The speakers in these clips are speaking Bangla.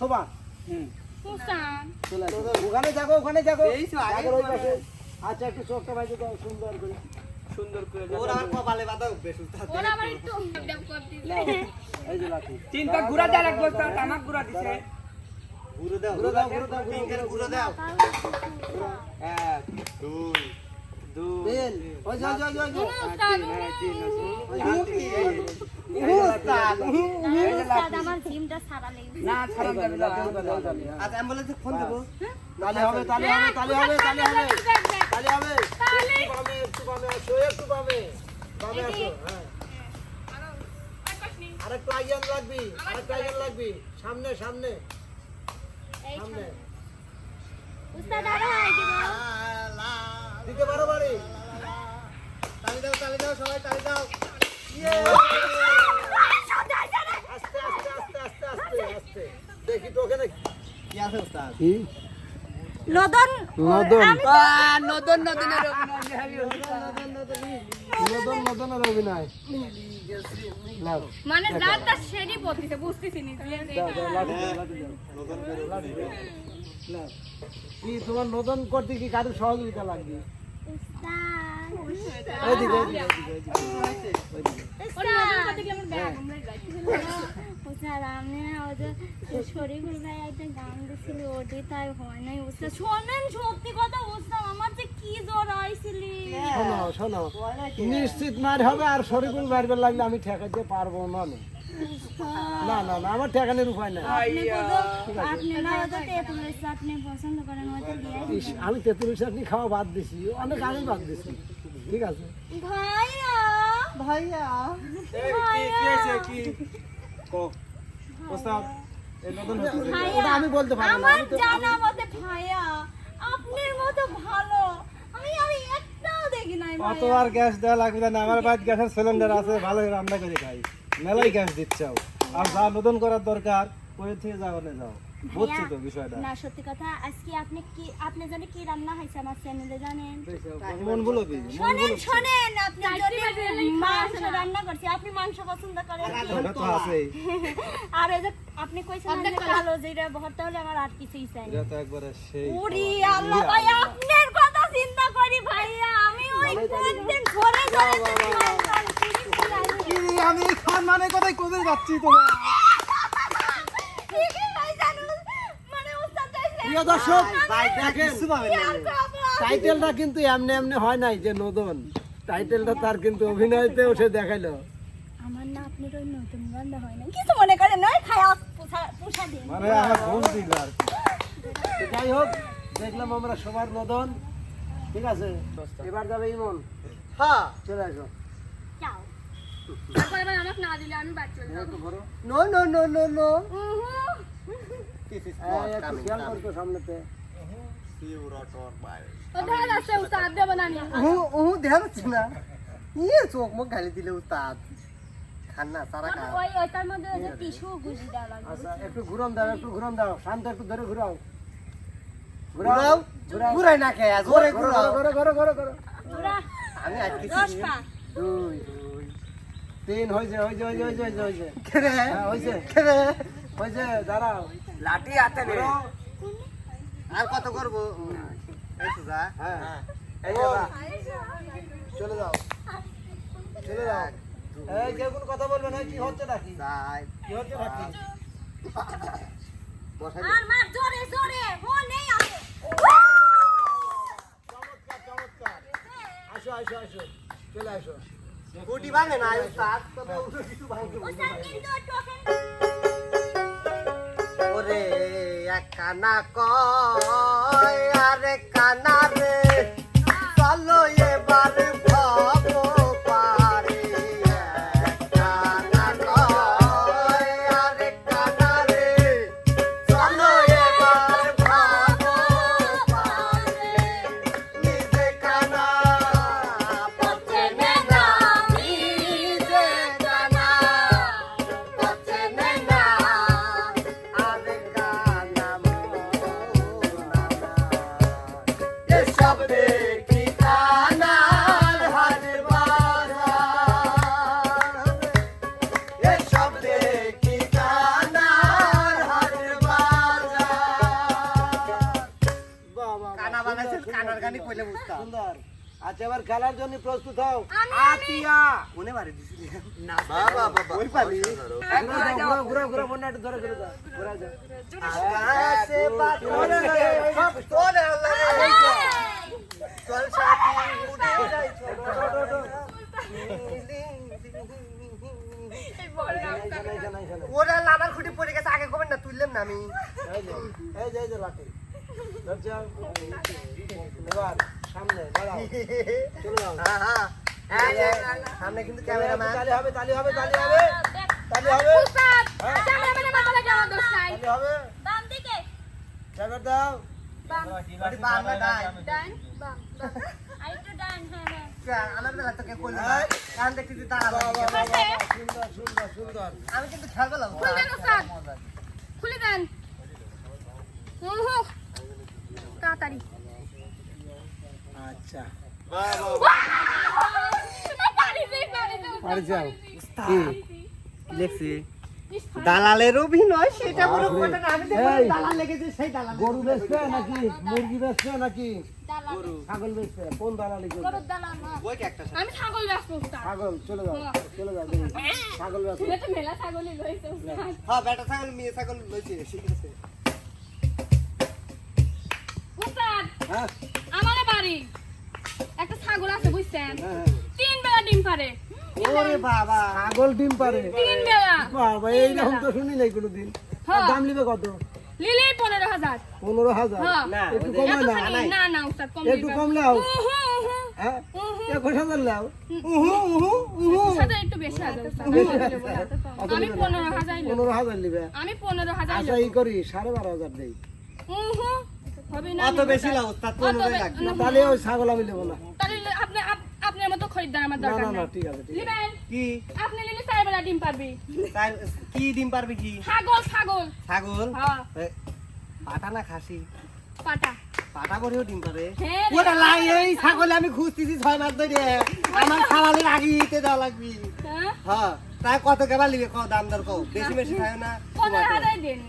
শোভা হুম। ওখানে যাব ওখানে যাব আচ্ছা একটু চোখটা দাও সুন্দর করে। সুন্দর করে কপালে বাধা আবার একটু নাও, এই যে লাঠি। ঘুরা তামাক ঘুরা দিছে। ঘুরে দাও ঘুরে দাও, ঘুরে দাও, ঘুরে দাও। ঘুরে দাও। এক দুই বেল। ওই যে যে, আরেকটু আইয়ান লাগবি আরেকটু আইয়ান লাগবি। সামনে সামনে। সামনে। উস্তাদ আর কি বল দিতে পারো বাড়ি। তালি দাও তালি দাও সবাই তালি দাও। আস্তে আস্তে আস্তে আস্তে আস্তে আস্তে। দেখি তো ওখানে কি আছে নদন? নদন। অভিনয়। নদন নদনের অভিনয়। মানে পড়তেছে বুঝতেছি নি। নতুন। কি তোমার নদন করতে কি কারোর সহযোগিতা লাগবে? নিশ্চিত মার হবে আর শরীফুল মারবে লাগলে আমি ঠেকাতে পারব না নে। না না, আমার ঠেকানোর উপায় নাই আমি তেঁতুলের চাটনি খাওয়া বাদ দিছি, অনেক আগে বাদ দিছি ঠিক আছে। ভাইয়া। ভাইয়া। কি হয়েছে কি? কো উস্তাদ এই নতুন ওটা আমি বলতে পারব না। আমার জানা মতে ভাইয়া আপনার মতো ভালো। আমি আমি একটাও দেখি নাই অত ভাইয়া আর গ্যাস দেওয়া লাগবে না। আমার বাড়িতে গ্যাসের সিলিন্ডার আছে ভালোই রান্না করে খাই। মেলাই গ্যাস দিচ্ছাও আর যা নতুন করার দরকার ওই থেকে যাও না যাও। বুঝছি তো বিষয়টা। না সত্যি কথা আজকে আপনি কি আপনি জানেন কি রান্না হয়েছে আমার চ্যানেলে জানেন? মন বলবি শোনেন শোনেন আপনি যদি মাংস রান্না করছি আপনি মাংস পছন্দ করেন তো আছেই। আর এই যে আপনি কইছেন যে কালো। যেটা ভর্তা হলে আমার আর কিছুই চাই না। তো একবারে সেই উরি আল্লাহ ভাই আপনার কথা চিন্তা করি ভাইয়া। আমি ওই কোনদিন ঘরে ঘরে আমি খান মানে কথাই কোথায় যাচ্ছি তোমার মানে উস্তাদ চাইছে প্রিয় দর্শক টাইটেলটা কিন্তু এমনি এমনি হয় নাই যে নদন টাইটেলটা তার কিন্তু অভিনয়তে উঠে দেখাইলো। আমার না আপনার ওই নতুন গন্ধ হয় না কিছু মনে করেন নয় খায়া পোষা পোষা দিন। মানে আমার ভুল দিল আর যাই হোক দেখলাম আমরা সবার নদন ঠিক আছে? এবার যাবে ইমন। হ্যাঁ চলে আসো। না দিলে আমি ঘোরো no no no no no. এই, একটু খেয়াল করতো সামনেতে ও দেখা যাচ্ছে উস্তাদ দেবো না নিয়ে ও ও দেখা যাচ্ছে না ইয়ে চোখ মুখ গালি দিলে উস্তাদ খান না সারা খা ওই ওইটার মধ্যে যে টিস্যু গুজি দেওয়া আচ্ছা একটু ঘুরন দাও একটু ঘুরন দাও শান্ত একটু ধরে ঘুরাও ঘুরাও ঘুরাই না খেয়ে জোরে ঘুরাও ঘুরো ঘুরো ঘুরো ঘুরো আমি আজকে দুই দুই তিন হ্যাঁ দাঁড়াও লাঠি হাতে নে আর কত করব? এই তো যা। হ্যাঁ। এই যে চলে যাও। চলে যাও। এই কেউ কোনো কথা বলবে না কি হচ্ছে নাকি? কি হচ্ছে নাকি? বসাই আর মার জোরে জোরে ও নেই আছে চমৎকার চমৎকার। আসো আসো আসো। চলে আসো। গুটি ভাঙে না উস্তাদ তবে কিছু ভাঙতে ও কিন্তু একটু ওরে এক কানা কয় আরে কানা রে। চলো এবার আপনার গানি কইলে বুঝতাম। সুন্দর। আচ্ছা এবার খেলার জন্য প্রস্তুত হও। আতিয়া। মনে মারি দিছিলি বাবা বাবা ওই পালি। ঘুরে যাও। ঘুরে ঘুরে ঘুরে ধরে যাও। ঘুরে যাও। আকাশে বাদল। সব তোরে আল্লাহ চল সাথী উড়ে যাই এই বড় নাম এখানে, এখানে, এখানে। ওরা লাভার খুঁটি পড়ে গেছে আগে কবেন না তুললাম না আমি। এই যে, এই যে লাঠি। এবার সামনে দাঁড়াও। চলে যাও। হ্যাঁ হ্যাঁ। সামনে কিন্তু ক্যামেরাম্যান। তালি হবে তালি হবে তালি হবে। তালি হবে। ক্যামেরাম্যানের মাথায় যাওয়া দোষ নাই? তালি হবে। বাম দিকে ড্রাইভার দাও। ওটি বাম না ডাই ডান বাম আর একটু ডান হ্যাঁ হ্যাঁ। আমি কিন্তু খেলবেলাম খুলে দেন খুলে দেন। হুম হুম তাড়াতাড়ি। আচ্ছা। দালালের অভিনয়? সেটা বড় কথা না আমি দালাল লেগেছে সেই দালাল গরু বেচবে নাকি? মুরগি বেচবে নাকি? ছাগল বেচবে। কোন দালালি করবে দালাল না। ওই একটা আমি ছাগল চলে যাও চলে যাও ছাগল বেচবে মেলা ছাগলই লইছো হ্যাঁ বেটা ছাগল মেয়ে ছাগল লইছে ঠিক আছে। আমার বাড়ি। একটা ছাগল আছে বুঝছেন? তিন বেলা ডিম পারে ওরে বাবা ছাগল ডিম পারে তিন বেলা। বাবা এইরকম তো শুনি নাই কোনোদিন। হ্যাঁ। দাম নিবে কত? লিলি পনেরো হাজার। পনেরো হাজার? হ্যাঁ। না একটু কমে না না না একটু কম নাও হ্যাঁ? একুশ হাজার নাও? পনেরো হাজার নিবো। পনেরো হাজার নিবে। আমি পনেরো হাজার আচ্ছা ই করি সাড়ে বারো হাজার দেই। অত বেশি লাও তার অত লাগবে না, তাহলে ওই ছাগল আমি নেব না। তাহলে আপনি আপনার মতো খরিদ্দার আমার না দরকার না না নাই। ঠিক আছে ঠিক আছে। কি? আপনি লিলে চার বেলা ডিম পারবি। কি ডিম পারবে কি? ছাগল ছাগল। ছাগল? হ্যাঁ। পাটা না খাসি? পাটা। পাটা করেও ডিম পারে ওটা লাই এই ছাগল আমি খুঁজতেছি ছয় মাস ধরে। আমার খাওয়ালে আগে ইতে দেওয়া লাগবে। হ্যাঁ। হ্যাঁ তাই কত কেবার লিবে? কও দাম দর কও। বেশি বেশি খায় না। পনেরো হাজার দেন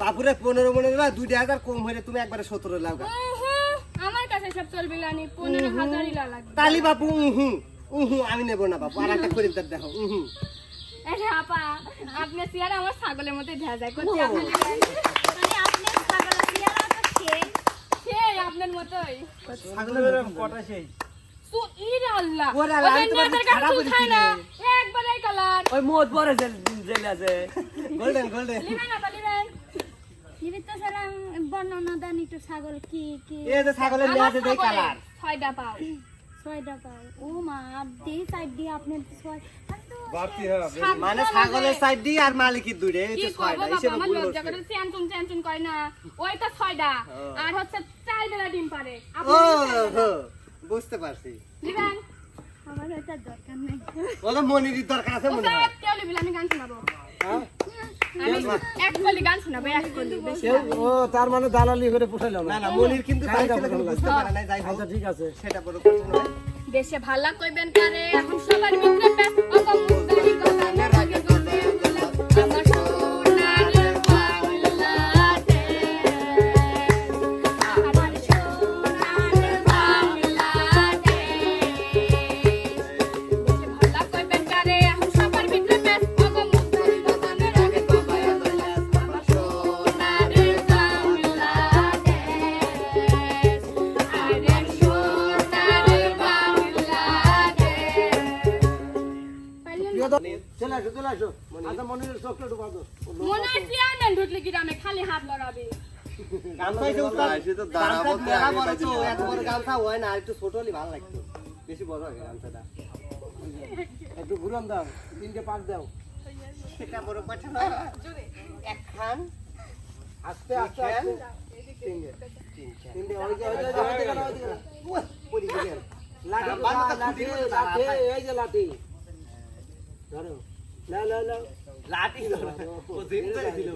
বাপুরে পনেরো মনে দেবা দুই হাজার কম হলে তুমি একবারে সতেরো লাগবে আমার কাছে সব চলবে লানি পনেরো হাজারই লাগবে। তালি বাপু উহু উহু আমি নেব না বাপু আর একটা খরিদ্দার দেখো উহু। আরে আপা আপনার চেয়ার আমার ছাগলের মধ্যে করছে আপনি মানে আপনি তো সেই সেই আপনার মতোই। ছাগলের কটা সেই। একবারে কালার ওই মোট পরে জেলে আছে গোল্ডেন গোল্ডেন লিবেন আপা লিবেন নিবি তো সালাম বর্ণনা দেন একটু ছাগল কি কি? এই যে ছাগলের লেজে দেই কালার ছয়টা পাও। ছয়টা পাও। ও মা দেই সাইড দিয়ে আপনি ছয় আর তো বাড়তি হবে মানে ছাগলের সাইড দিয়ে আর মালিকের দুইটা এই তো ছয়টা হিসেবে ভুল লজ্জা করে চ্যানচুন চ্যানচুন করে না। ওইটা ছয়টা। আর হচ্ছে চার বেলা ডিম পারে। আপনি ও বুঝতে পারছি। আমার দরকার নেই। ওটা মনিরির দরকার আছে মনে হয়। কেউ লিবিল আমি গান শোনাবো। হ্যাঁ? ও তার মানে দালালি করে পুষাইলাম না না মনির কিন্তু আচ্ছা ঠিক আছে। সেটা বড় কথা নয়। দেশে ভালা কইবেন পারে এখন সবার মিত্রে চলে আসো চলে আসো। আচ্ছা মনিরের চোখটা ঢুকা দাও মনে হয় চেয়ারম্যান ঢুকলে গ্রামে খালি হাত না, আর একটু ছোট হলে ভালো লাগতো। বেশি বড় হয় গামছাটা। একটু ঘুরান দাও তিনটে পাক দাও। সেটা বড় কথা নয়। একখান, আস্তে আস্তে আস্তে। তিনটে। তিনটে ওই যে ওই যে না, না। লাঠি লাঠি এই যে লাঠি। ধরো। না না না। লাঠি ও দিন ধরে দিল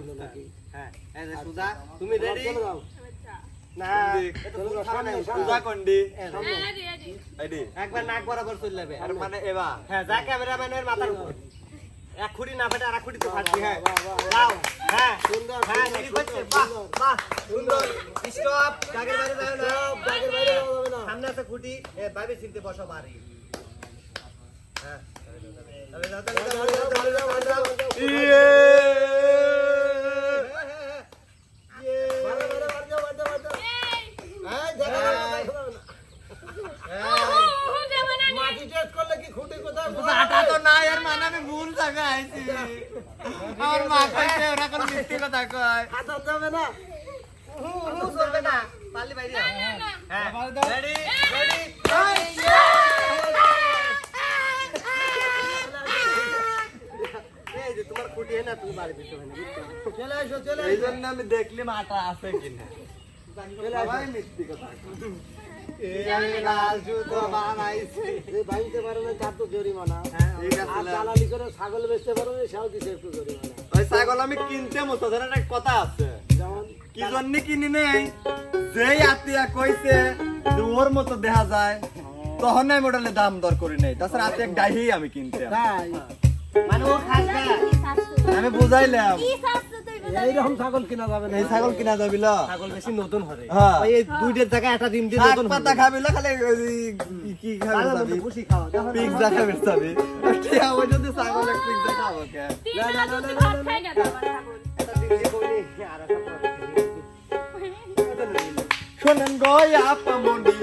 হ্যাঁ, এই যে সুজা, তুমি? না, ভুল যাও খাওয়া নাই, সামনে, সুজা কন্ডি। রেডি রেডি একবার নাক বরাবর চলে যাবে। আর মানে এবা হ্যাঁ যা ক্যামেরাম্যানের মাথার উপর। এক খুঁড়ি না ফেটে আর খুঁড়ি তো ফাটবি হ্যাঁ। যাও। হ্যাঁ। সুন্দর হ্যাঁ সুন্দর, ঠিক বাহ বাহ সুন্দর। স্টপ দাগের বাইরে যাও না? দাগের বাইরে যাওয়া না? সামনে আছে খুঁটি। এ বাইরে ছিলতে বসো বাড়ি। হ্যাঁ। তাহলে যাও, তাহলে যাও, তাহলে যাও, তাহলে যাও, তাহলে যাও। বাইরে, বাইরে, বাইরে যাও, বাইরে যাও, বাইরে যাও। এই, দেখা যাবে না, দেখা যাবে না। মাটি টেস্ট করলে কি খুঁটি কোথায় আটা তো নাই আর মানে আমি ভুল জায়গায় আইছি আমার মা কইছে ওরা কোন মিথ্যে কথা কয় হাতা যাবে না ও চলবে না পারলি বাইরে যাও হ্যাঁ রেডি রেডি এই যে তোমার খুঁটি না তুমি বাড়ি দিতে হবে চলে এসো চলে এই জন্য আমি দেখলাম আটা আছে কিনা। সবাই মিথ্যে কথা কয়। এই লাল জুতো বানাইছে। যে ভাঙতে পারে না তার তো জরিমানা। ঠিক আর আছে দালালি করে ছাগল বেচতে পারে সেও দিছে একটু জরিমানা। ওই ছাগল আমি কিনতে মতো ধরেন একটা কথা আছে। যেমন কি জন্য কিনি নেই? যেই আত্মীয়া কইছে ওর মতো দেখা যায় তখন আমি ওটালে দাম দর করি নেই। তাছাড়া আত্মীয়া ডাইহি আমি কিনতে আমি বুঝাইলাম। কি শাস্তি তুই বল? এইরকম ছাগল কিনা যাবে না? এই ছাগল কিনা যাবিল ছাগল বেশি নতুন হবে। হ্যাঁ। এই দুইটার জায়গায় একটা ডিম দিয়ে নতুন পাতা খাবিল খালি কি- কি খাবি যাবি? খুশি খাওয়া দেখো খাবি যাবি। ঠিক আছে যদি ছাগল এক পিৎজা খাব কে তিন বেলা দুধ ভাত খাই গেছে আমার ছাগল। একটা ডিম দিয়ে কইনি আর একটা শোনেন গো আপমনি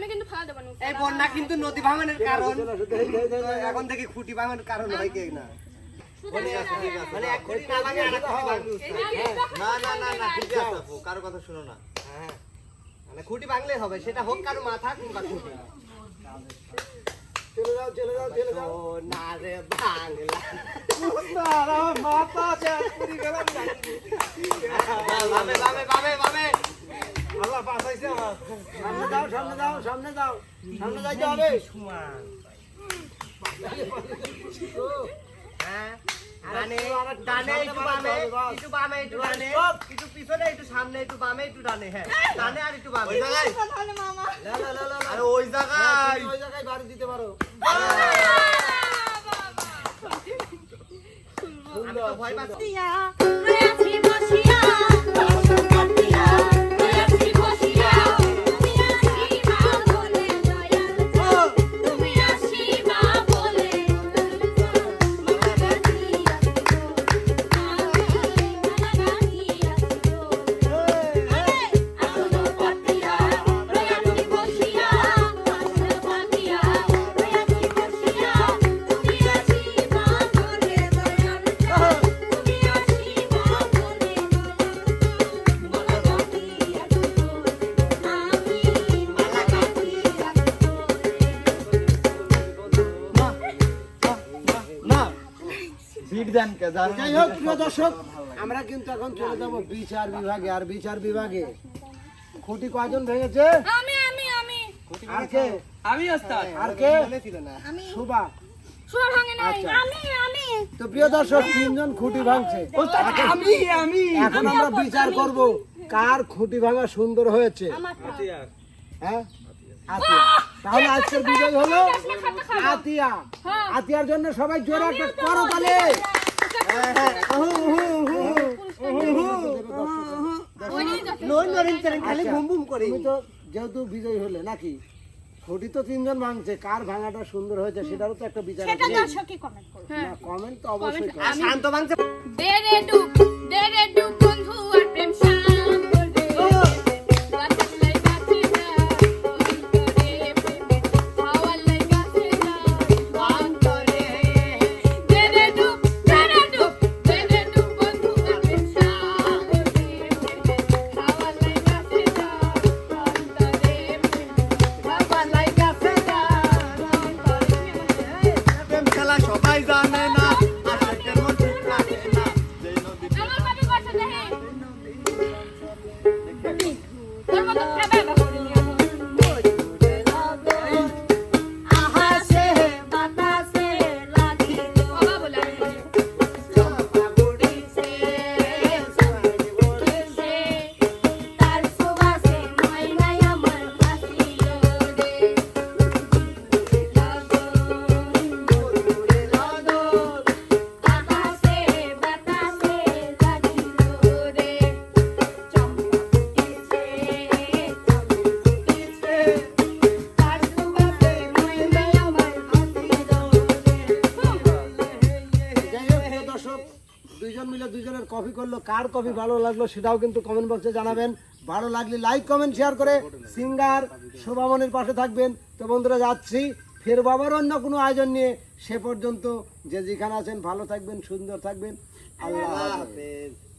আমি কিন্তু খাওয়া দেবো না এই বন্যা কিন্তু নদী ভাঙনের কারণ। চলে আসো, দেই, দেই, দেই, দেই। এখন থেকে খুঁটি ভাঙার কারণ হয় কি না। মানে এক খুঁটি না ভাঙে আর এক খুঁটি ভাঙবে উস্তাদ। না না না না ঠিক আছে আপু কারও কথা শুনো না। হ্যাঁ মানে খুঁটি ভাঙলে হবে সেটা হোক কারও মাথা কিংবা খুঁটি। চলে যাও চলে যাও চলে যাও। না রে বাংলা সামনে যাও সামনে যাইতে হবে। হ্যাঁ ডানে ডানে একটু বামে একটু বামে একটু ডানে। একটু পিছনে একটু সামনে একটু বামে একটু ডানে হ্যাঁ ডানে আর একটু বামে। তাহলে মামা। লা, লা, লা, লা, লা। আরে ওই জায়গায়। ওই জায়গায় বাড়ি দিতে পারো। আমি তো ভয় পাচ্ছি। দেন কে? যাই হোক প্রিয় দর্শক আমরা কিন্তু এখন চলে যাব বিচার বিভাগে আর বিচার বিভাগে খুঁটি কয়জন ভেঙেছে? আমি আমি আমি। আর কে? আমি ওস্তাদ। আর কে? ছিল না। সুবা ভাঙে নাই। আমি আমি। তো প্রিয় দর্শক তিনজন খুঁটি ভাঙছে। আমি আমি। এখন আমরা বিচার করব কার খুঁটি ভাঙা সুন্দর হয়েছে। হ্যাঁ? আতিয়া। তাহলে আজকের বিজয় হলো? আতিয়া। আতিয়ার জন্য সবাই জোরে একটা করো তুমি যেহেতু বিজয় হলে নাকি খুঁটি তো তিনজন ভাঙছে কার ভাঙাটা সুন্দর হয়েছে সেটারও তো একটা বিচার সেটা আছে দর্শকই কমেন্ট তো অবশ্যই শান্ত ভাঙছে দে রে ডুব দে রে ডুব। করল কার কফি ভালো লাগল সেটাও কিন্তু কমেন্ট বক্সে জানাবেন। ভালো লাগলে লাইক কমেন্ট শেয়ার করে সিঙ্গার শোভামনির পাশে থাকবেন। তো বন্ধুরা, যাচ্ছি। ফের বাবার অন্য কোনো আয়োজন নিয়ে। সে পর্যন্ত যে যেখানে আছেন, ভালো থাকবেন, সুন্দর থাকবেন। আল্লাহ। হাফেজ।